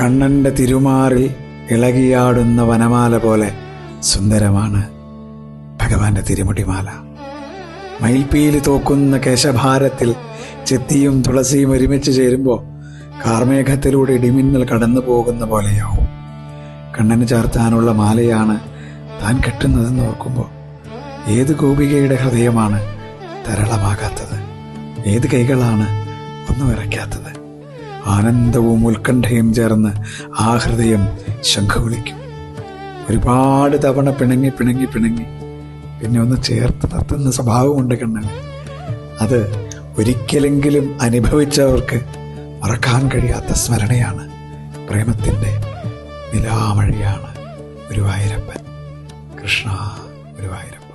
കണ്ണന്റെ തിരുമാറിൽ ഇളകിയാടുന്ന വനമാല പോലെ സുന്ദരമാണ് ഭഗവാന്റെ തിരുമുടിമാല. മയിൽപ്പീലി തോക്കുന്ന കേശഭാരത്തിൽ ചെത്തിയും തുളസിയും ഒരുമിച്ച് ചേരുമ്പോൾ കാർമേഘത്തിലൂടെ ഇടിമിന്നൽ കടന്നു പോകുന്ന പോലെയാവും. കണ്ണന് ചേർത്താനുള്ള മാലയാണ് താൻ കെട്ടുന്നതെന്ന് ഓർക്കുമ്പോൾ ഏത് ഗോപികയുടെ ഹൃദയമാണ് തരളമാകാത്തത്? ഏത് കൈകളാണ് ഒന്നും വിറയ്ക്കാത്തത് ആനന്ദവും ഉത്കണ്ഠയും ചേർന്ന് ആ ഹൃദയം ശംഖ വിളിക്കും ഒരുപാട് തവണ പിണങ്ങി പിണങ്ങി പിണങ്ങി. പിന്നെ ഒന്ന് ചേർത്ത് നിർത്തുന്ന സ്വഭാവമുണ്ട് കണ്ണന്. അത് ഒരിക്കലെങ്കിലും അനുഭവിച്ചവർക്ക് മറക്കാൻ കഴിയാത്ത സ്മരണയാണ്. പ്രേമത്തിന്റെ നിലാമഴയാണ് ഗുരുവായൂരപ്പൻ. കൃഷ്ണ ഗുരുവായൂരപ്പൻ.